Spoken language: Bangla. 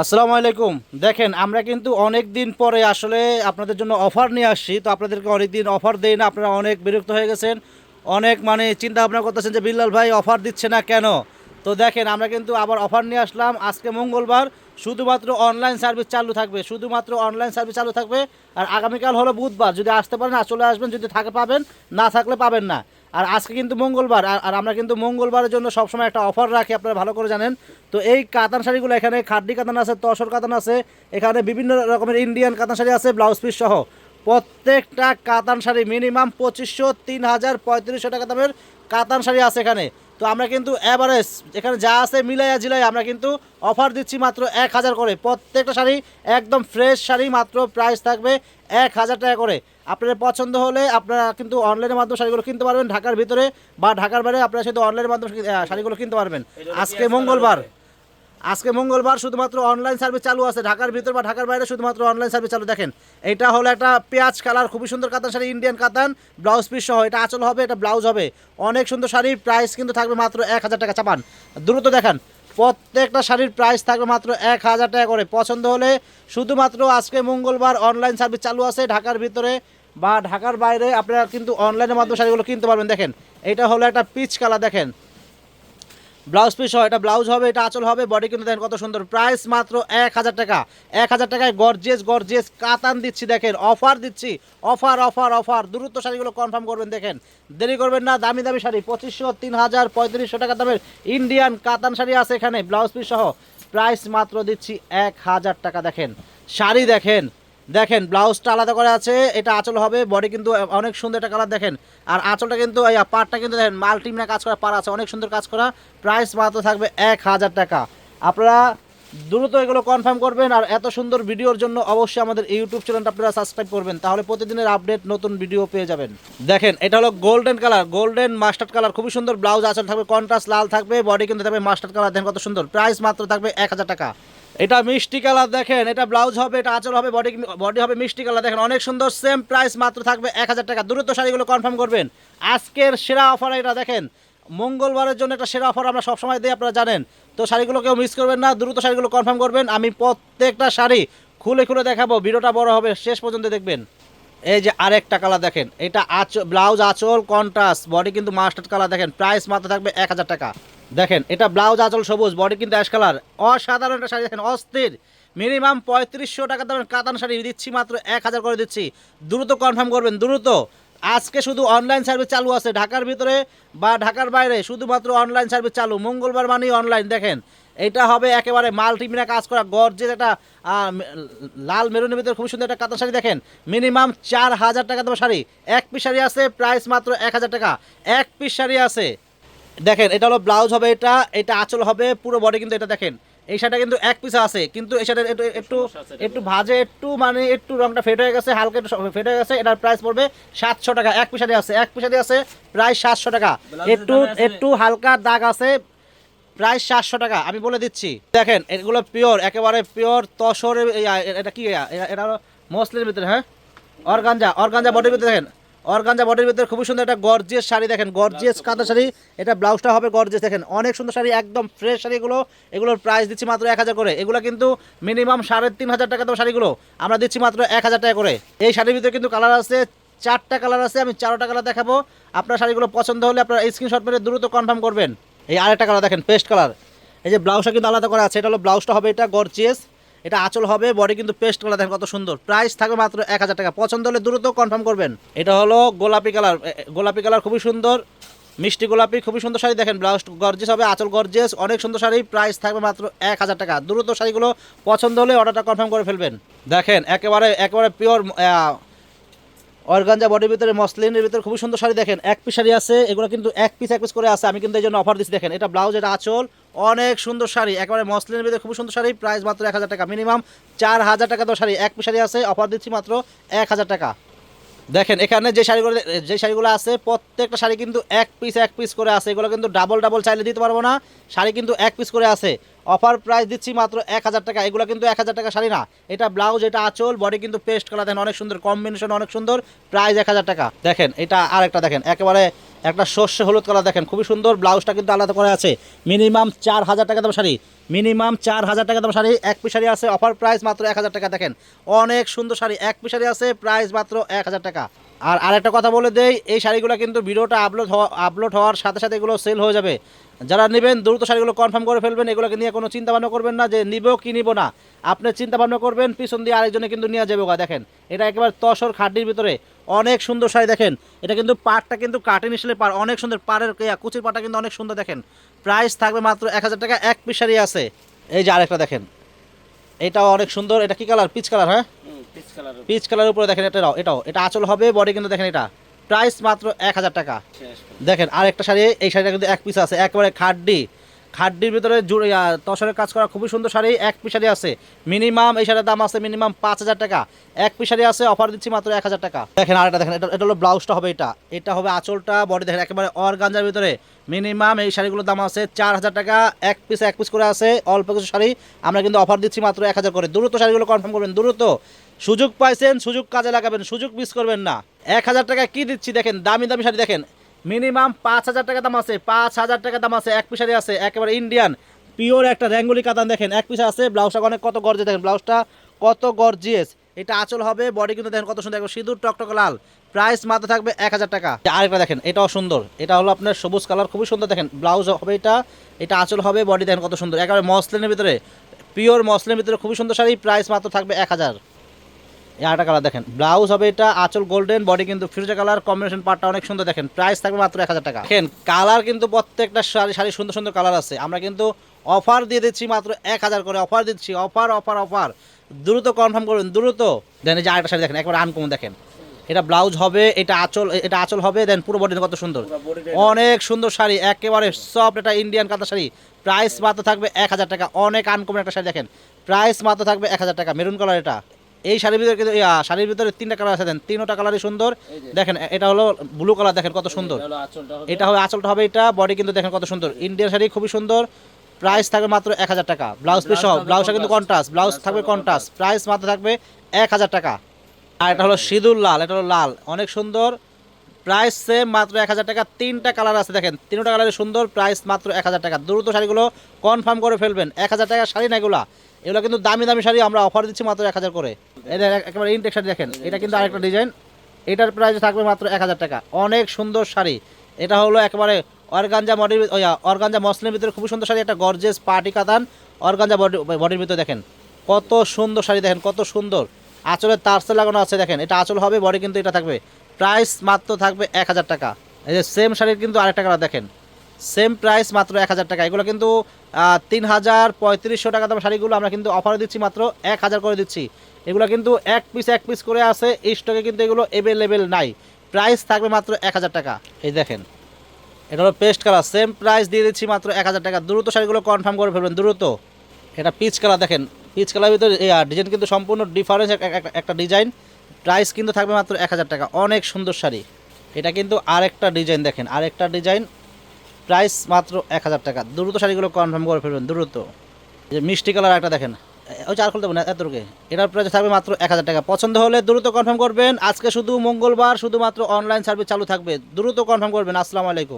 আসসালামু আলাইকুম। দেখেন, আমরা কিন্তু অনেক দিন পরে আসলে আপনাদের জন্য অফার নিয়ে আসছি। তো আপনাদেরকে অনেক দিন অফার দেই না, আপনারা অনেক বিরক্ত হয়ে গেছেন। অনেক মানে চিন্তা ভাবনা করতেছেন যে, বিল্লাল ভাই অফার দিচ্ছে না কেন? তো দেখেন, আমরা কিন্তু আবার অফার নিয়ে আসলাম। আজকে মঙ্গলবার, শুধুমাত্র অনলাইন সার্ভিস চালু থাকবে, শুধুমাত্র অনলাইন সার্ভিস চালু থাকবে। আর আগামীকাল হলো বুধবার, যদি আসতে পারেন চলে আসবেন, যদি থাকে, পাবেন, না থাকলে পাবেন না। আর আজকে কিন্তু মঙ্গলবার, আর- আমরা কিন্তু মঙ্গলবারের জন্য সবসময় একটা অফার রাখি, আপনারা ভালো করে জানেন। তো এই কাতান শাড়িগুলো এখানে, খাড্ডি কাতান আছে, তসর কাতান আছে, এখানে বিভিন্ন রকমের ইন্ডিয়ান কাতান শাড়ি আছে ব্লাউজ পিস সহ। প্রত্যেকটা কাতান শাড়ি মিনিমাম পঁচিশশো, তিন হাজার পঁয়ত্রিশশো টাকা দামের কাতান শাড়ি আছে এখানে। তো আমরা কিন্তু অ্যাভারেজ এখানে যা আছে মিলাইয়া জিলাই আমরা কিন্তু অফার দিচ্ছি মাত্র এক হাজার করে। প্রত্যেকটা শাড়ি একদম ফ্রেশ শাড়ি মাত্র প্রাইস থাকবে এক হাজার টাকা করে। আপনাদের পছন্দ হলে আপনারা কিন্তু অনলাইনের মাধ্যমে শাড়িগুলো কিনতে পারবেন। ঢাকার ভিতরে বা ঢাকার বাইরে আপনারা শুধু অনলাইনের মাধ্যমে শাড়িগুলো কিনতে পারবেন। আজকে মঙ্গলবার। আজকে মঙ্গলবার শুধুমাত্র অনলাইন সার্ভিস চালু আছে। ঢাকার ভিতর বা ঢাকার বাইরে শুধুমাত্র অনলাইন সার্ভিস চালু। দেখেন, এটা হলো একটা পেঁয়াজ কালার, খুবই সুন্দর katan sari Indian katan blouse piece সহ। এটা আঁচল হবে, এটা ব্লাউজ হবে। অনেক সুন্দর শাড়ির প্রাইস কিন্তু থাকবে মাত্র এক হাজার টাকা। চাপান, দ্রুত দেখান, প্রত্যেকটা শাড়ির প্রাইস থাকবে মাত্র এক হাজার টাকা করে। পছন্দ হলে শুধুমাত্র আজকে মঙ্গলবার অনলাইন সার্ভিস চালু আছে ঢাকার ভিতরে বা ঢাকার বাইরে। আপনারা কিন্তু অনলাইনের মাধ্যমে শাড়িগুলো কিনতে পারবেন। দেখেন, এটা হলো একটা পিচ কালার দেখেন। ব্লাউজ পিস হয় এটা ব্লাউজ হবে, এটা আঁচল হবে বডি কিন্তু দেখেন কত সুন্দর। প্রাইস মাত্র এক হাজার টাকা। এক হাজার টাকায় গর্জেস গর্জেস কাতান দিচ্ছি, দেখেন অফার দিচ্ছি। অফার অফার অফার দ্রুত শাড়িগুলো কনফার্ম করবেন, দেখেন। দেরি করবেন না, দামি দামি শাড়ি, পঁচিশশো তিন হাজার পঁয়ত্রিশশো টাকা দামের ইন্ডিয়ান কাতান শাড়ি আছে এখানে, ব্লাউজ পিস সহ। প্রাইস মাত্র দিচ্ছি এক হাজার টাকা, দেখেন। শাড়ি দেখেন দেখেন, ব্লাউজটা আলাদা করে আছে, এটা আঁচল হবে বডি কিন্তু অনেক সুন্দর একটা কালার দেখেন। আর আঁচলটা কিন্তু পাটটা কিন্তু দেখেন মাল্টিমিনা কাজ করা পার আছে, অনেক সুন্দর কাজ করা প্রাইস মাত্র থাকবে এক হাজার টাকা। আপনারা দ্রুত এগুলো কনফার্ম করবেন, আর এত সুন্দর ভিডিওর জন্য অবশ্যই আমাদের ইউটিউব চ্যানেলটা আপনারা সাবস্ক্রাইব করবেন, তাহলে প্রতিদিনের আপডেট নতুন ভিডিও পেয়ে যাবেন। দেখেন, এটা হলো golden colour golden mustard colour খুবই সুন্দর ব্লাউজ আঁচল থাকবে কন্ট্রাস্ট লাল থাকবে বডি কিন্তু থাকবে মাস্টার্ড কালার দেখেন কত সুন্দর প্রাইস মাত্র থাকবে এক হাজার টাকা। এটা মিষ্টি কালার দেখেন, এটা ব্লাউজ হবে, এটা আঁচল হবে বডি বডি হবে মিষ্টি কালার দেখেন, অনেক সুন্দর সেম প্রাইস মাত্র থাকবে এক হাজার টাকা। দ্রুত শাড়িগুলো কনফার্ম করবেন। আজকের সেরা অফার এটা দেখেন, মঙ্গলবারের জন্য একটা সেরা অফার আমরা সবসময় দিই, আপনারা জানেন। তো শাড়িগুলো কেউ মিস করবেন না, দ্রুত শাড়িগুলো কনফার্ম করবেন। আমি প্রত্যেকটা শাড়ি খুলে খুলে দেখাবো, ভিডিওটা বড় হবে, শেষ পর্যন্ত দেখবেন। এই যে আরেকটা কালার দেখেন, এটা আঁচল ব্লাউজ আঁচল কন্ট্রাস্ট বডি কিন্তু মাস্টার্ড কালার দেখেন প্রাইস মাত্র থাকবে এক হাজার টাকা। দেখেন, এটা ব্লাউজ আঁচল সবুজ, বডি কিন্তু অ্যাশ কালার। অসাধারণ একটা শাড়ি দেখেন, অস্থির। মিনিমাম পঁয়ত্রিশশো টাকা দামের কাতান শাড়ি দিচ্ছি, মাত্র এক হাজার করে দিচ্ছি। দ্রুত কনফার্ম করবেন, দ্রুত। আজকে শুধু অনলাইন সার্ভিস চালু আছে, ঢাকার ভিতরে বা ঢাকার বাইরে, শুধুমাত্র অনলাইন সার্ভিস চালু। মঙ্গলবার মানেই অনলাইন দেখেন। এটা হবে একেবারে মাল্টিমিনা কাজ করা গর্জের একটা লাল মেরুনের ভিতরে খুব সুন্দর একটা কাতান শাড়ি দেখেন। মিনিমাম চার হাজার টাকা দেবো শাড়ি। এক পিস শাড়ি আছে প্রাইস মাত্র এক হাজার টাকা। এক পিস শাড়ি আছে। দেখেন এটা হলো ব্লাউজ হবে এটা এটা আঁচল হবে পুরো বডি কিন্তু এটা দেখেন। এই শাড়িটা কিন্তু এক পিস আছে কিন্তু এই শাড়িটা একটু একটু ভাজে একটু মানে একটু রংটা ফেট হয়ে গেছে হালকা একটু ফেট হয়ে গেছে এটার প্রাইস পড়বে সাতশো টাকা এক পিস শাড়ি আছে এক পিস শাড়ি আছে প্রায় সাতশো টাকা। একটু একটু হালকা দাগ আছে প্রায় সাতশো টাকা আমি বলে দিচ্ছি। দেখেন এগুলো পিওর একেবারে পিওর তসরের এটা কি এটা- হলো মসলিনের ভিতরে হ্যাঁ? অর্গানজা অর্গানজা বডির ভিতরে দেখেন। অর্গানজা বডির ভিতরে খুবই সুন্দর একটা গর্জিয়াস শাড়ি দেখেন, গর্জিয়াস কাঁথা শাড়ি। এটা ব্লাউজটা হবে গর্জিয়াস, দেখেন, অনেক সুন্দর শাড়ি, একদম ফ্রেশ শাড়িগুলো, এগুলোর প্রাইস দিচ্ছি মাত্র এক হাজার করে। এগুলো কিন্তু মিনিমাম সাড়ে তিন হাজার টাকা দাম শাড়িগুলো। আমরা দিচ্ছি মাত্র এক হাজার টাকা করে। এই শাড়ির ভিতরে কিন্তু কালার আছে, চারটা কালার আছে, আমি চারটা কালার দেখাবো। আপনার শাড়িগুলো পছন্দ হলে আপনার স্ক্রিনশট মেরে দ্রুত কনফার্ম করবেন। এই আরেকটা কালার দেখেন পেস্ট কালার এই যে ব্লাউজটা কিন্তু আলাদা করা আছে, এটা হলো ব্লাউজটা হবে এটা গর্জিয়াস। এটা আঁচল হবে বডি কিন্তু পেস্ট কালার দেখেন কত সুন্দর। প্রাইস থাকবে মাত্র এক হাজার টাকা। পছন্দ হলে দ্রুত কনফার্ম করবেন। এটা হলো গোলাপি কালার গোলাপি কালার খুবই সুন্দর, মিষ্টি গোলাপি খুবই সুন্দর শাড়ি, দেখেন ব্লাউজ গর্জেস হবে, আঁচল গর্জেস অনেক সুন্দর শাড়ি প্রাইস থাকবে মাত্র এক হাজার টাকা। দ্রুত শাড়িগুলো পছন্দ হলে অর্ডারটা কনফার্ম করে ফেলবেন। দেখেন, একেবারে একেবারে পিওর অর্গানজা বডির ভিতরে মসলিনের ভিতরে খুব সুন্দর শাড়ি দেখেন। এক পিস শাড়ি আছে, এগুলো কিন্তু এক পিস এক পিস করে আছে। আমি কিন্তু এই জন্য অফার দিচ্ছি দেখেন। এটা ব্লাউজ এটা আঁচল, অনেক সুন্দর শাড়ি। একেবারে মসলিনের ভিতরে খুব সুন্দর শাড়ি প্রাইস মাত্র এক হাজার টাকা মিনিমাম চার হাজার টাকা তো শাড়ি, এক পিস শাড়ি আছে অফার দিচ্ছি মাত্র এক হাজার টাকা। দেখেন, এখানে যে শাড়িগুলো যে শাড়িগুলো আছে, প্রত্যেকটা শাড়ি কিন্তু এক পিস এক পিস করে আছে। এগুলো কিন্তু ডাবল ডাবল চাইলে দিতে পারব না। শাড়ি কিন্তু এক পিস করে আছে। অফার প্রাইস দিচ্ছি মাত্র এক হাজার টাকা। এগুলো কিন্তু এক হাজার টাকা শাড়ি না। এটা ব্লাউজ, এটা আঁচল বডি কিন্তু পেস্ট কালার দেখেন অনেক সুন্দর কম্বিনেশন অনেক সুন্দর প্রাইস এক হাজার টাকা। দেখেন, এটা আর একটা দেখেন, একেবারে একটা সর্ষে হলুদ কালার দেখেন, খুবই সুন্দর, ব্লাউজটা কিন্তু আলাদা করা আছে। মিনিমাম চার হাজার টাকা দাম শাড়ি মিনিমাম চার হাজার টাকা দাম শাড়ি, এক পিস শাড়ি আছে, অফার প্রাইস মাত্র এক হাজার টাকা, দেখেন। অনেক সুন্দর শাড়ি, এক পিস শাড়ি আছে প্রাইস মাত্র এক হাজার টাকা। আর আরেকটা কথা বলে দেই, এই শাড়িগুলো কিন্তু ভিডিওটা আপলোড হওয়া আপলোড হওয়ার সাথে সাথে এগুলো সেল হয়ে যাবে। যারা নেবেন, দ্রুত শাড়িগুলো কনফার্ম করে ফেলবেন, এগুলোকে নিয়ে কোনো চিন্তা ভাবনা করবেন না যে নিব কি নিব না। আপনি চিন্তা ভাবনা করবেন, পিছন দিয়ে আরেকজনে কিন্তু নিয়ে যাবে গা, দেখেন। এটা একেবারে তসর খাড্ডির ভিতরে। অনেক সুন্দর শাড়ি, দেখেন। এটা কিন্তু পাড়টা কিন্তু কাটিং স্টাইলের পাড়, অনেক সুন্দর পাড়ের কুচির পাড়টা কিন্তু অনেক সুন্দর, দেখেন। প্রাইস থাকবে মাত্র এক হাজার টাকা, এক পিস শাড়ি আছে। এই যে আরেকটা, দেখেন। এটাও অনেক সুন্দর। এটা কি কালার পিচ কালার হ্যাঁ? পিচ কালার কালারের উপরে দেখেন এটাও এটাও। এটা আঁচল হবে বডি কিন্তু দেখেন এটা। প্রাইস মাত্র এক হাজার টাকা। দেখেন আরেকটা শাড়ি এই শাড়িটা কিন্তু এক পিস আছে একেবারে খাড্ডি। খাড্ডির ভিতরে জুড়ে তসরের কাজ করা খুবই সুন্দর শাড়ি এক পিস শাড়ি আছে। মিনিমাম এই শাড়ির দাম আছে মিনিমাম পাঁচ হাজার টাকা। এক পিস শাড়ি আছে অফার দিচ্ছি মাত্র এক হাজার টাকা। দেখেন আরেকটা দেখেন এটা এটা হলো ব্লাউজটা হবে এটা। এটা হবে আঁচলটা বডি দেখেন একেবারে অর্গাঞ্জার ভিতরে। মিনিমাম এই শাড়িগুলোর দাম আছে চার হাজার টাকা। এক পিস এক পিস করে আছে অল্প কিছু শাড়ি। আমরা কিন্তু অফার দিচ্ছি মাত্র এক হাজার করে। দ্রুত শাড়িগুলো কনফার্ম করবেন দ্রুত। সুযোগ পাইছেন, সুযোগ কাজে লাগাবেন, সুযোগ মিস করবেন না। এক হাজার টাকা কি দিচ্ছি দেখেন, দামি দামি শাড়ি দেখেন। মিনিমাম পাঁচ হাজার টাকা দাম আছে, পাঁচ হাজার টাকা দাম আছে, এক পিসারি আছে, একেবারে ইন্ডিয়ান পিওর একটা র্যাঙ্গুলি কাতান দেখেন। এক পিস আছে, ব্লাউজটা অনেক কত গর্জে দেখেন ব্লাউজটা কত গর্জিয়াস এটা আঁচল হবে বডি কিন্তু দেখেন কত সুন্দর সিঁদুর টকটক লাল। প্রাইস মাত্র থাকবে এক হাজার টাকা। আরেকটা দেখেন, এটাও সুন্দর। এটা হলো আপনার সবুজ কালার, খুবই সুন্দর দেখেন। ব্লাউজ হবে এটা এটা আঁচল হবে বডি দেখেন কত সুন্দর। একেবারে মসলিনের ভিতরে পিওর মসলিনের ভিতরে খুবই সুন্দর শাড়ি প্রাইস মাত্র থাকবে এক হাজার। এই আরেকটা কালার দেখেন। ব্লাউজ হবে এটা আঁচল গোল্ডেন বডি কিন্তু ফিরোজা কালার কম্বিনেশন পার্টটা অনেক সুন্দর দেখেন। প্রাইস থাকবে মাত্র এক হাজার টাকা। দেখেন কালার কিন্তু প্রত্যেকটা শাড়ি শাড়ি সুন্দর সুন্দর কালার আছে। আমরা কিন্তু অফার দিয়ে দিচ্ছি মাত্র এক হাজার করে। অফার দিচ্ছি অফার অফার অফার দ্রুত কনফার্ম করবেন দ্রুত। দেন এই যে আরেকটা শাড়ি দেখেন একবার আনকমন দেখেন। এটা ব্লাউজ হবে এটা আঁচল এটা আঁচল হবে দেন পুরো বডি কত সুন্দর। অনেক সুন্দর শাড়ি একেবারে সফট এটা ইন্ডিয়ান কাঁথা শাড়ি। প্রাইস মাত্র থাকবে এক হাজার টাকা। অনেক আনকমন একটা শাড়ি দেখেন। প্রাইস মাত্র থাকবে এক হাজার টাকা। মেরুন কালার এটা। এই শাড়ির ভিতরে কিন্তু শাড়ির ভিতরে তিনটা কালার আছে দেন তিনটা কালারই সুন্দর। দেখেন এটা হলো ব্লু কালার দেখেন কত সুন্দর। এটা হবে। আঁচলটা হবে এটা বডি কিন্তু দেখেন কত সুন্দর। ইন্ডিয়ান শাড়ি খুবই সুন্দর। প্রাইস থাকবে মাত্র এক হাজার টাকা। ব্লাউজ পিস সহ ব্লাউজটা কিন্তু কন্ট্রাস্ট ব্লাউজ থাকবে কন্ট্রাস্ট প্রাইস মাত্র থাকবে এক হাজার টাকা। আর এটা হলো সিঁদুর লাল এটা হলো লাল। অনেক সুন্দর। প্রাইস সেম মাত্র এক হাজার টাকা। তিনটা কালার আছে দেখেন। তিনটা কালারের সুন্দর। প্রাইস মাত্র এক হাজার টাকা। দ্রুত শাড়িগুলো কনফার্ম করে ফেলবেন। এক হাজার টাকার শাড়ি না এগুলা। এগুলো কিন্তু দামি দামি শাড়ি, আমরা অফার দিচ্ছি মাত্র এক হাজার করে। এটা একেবারে ইনটেক শাড়ি দেখেন, এটা কিন্তু আরেকটা ডিজাইন এটার প্রাইস থাকবে মাত্র এক হাজার টাকা। অনেক সুন্দর শাড়ি। এটা হলো একেবারে অর্গানজা বডির অর্গানজা মসলিনের ভিতরে খুবই সুন্দর শাড়ি, একটা gorgeous party katan, organza body বডির ভিতরে দেখেন। কত সুন্দর শাড়ি দেখেন, কত সুন্দর। আঁচলের তারসে লাগানো আছে দেখেন, এটা আঁচল হবে বডি কিন্তু এটা থাকবে। প্রাইস মাত্র থাকবে এক হাজার টাকা। এই যে সেম শাড়ির কিন্তু আরেকটা কালার দেখেন। সেম প্রাইস মাত্র এক হাজার টাকা। এগুলো কিন্তু তিন হাজার পঁয়ত্রিশশো টাকা দাম শাড়িগুলো আমরা কিন্তু অফারে দিচ্ছি মাত্র এক হাজার করে দিচ্ছি। এগুলো কিন্তু এক পিস এক পিস করে আছে এই স্টকে কিন্তু এগুলো অ্যাভেলেবেল নাই। প্রাইস থাকবে মাত্র এক হাজার টাকা। এই দেখেন, এটা হলো পেস্ট কালার সেম প্রাইস দিয়ে দিচ্ছি মাত্র এক হাজার টাকা। দ্রুত শাড়িগুলো কনফার্ম করে ফেলবেন, দ্রুত। এটা পিচ কালার দেখেন পিচ কালার ভিতরে ডিজাইন কিন্তু সম্পূর্ণ ডিফারেন্স একটা ডিজাইন প্রাইস কিন্তু থাকবে মাত্র এক হাজার টাকা। অনেক সুন্দর শাড়ি। এটা কিন্তু আরেকটা ডিজাইন দেখেন, আরেকটা ডিজাইন প্রাইস মাত্র এক হাজার টাকা। দ্রুত শাড়িগুলো কনফার্ম করে ফেলবেন, দ্রুত। যে মিষ্টি কালার একটা দেখেন। ওই চার খুলতে না এতটুকু এটার প্রাইস থাকবে মাত্র এক হাজার টাকা। পছন্দ হলে দ্রুত কনফার্ম করবেন। আজকে শুধু মঙ্গলবার শুধুমাত্র অনলাইন সার্ভিস চালু থাকবে। দ্রুত কনফার্ম করবেন। আসসালামু আলাইকুম।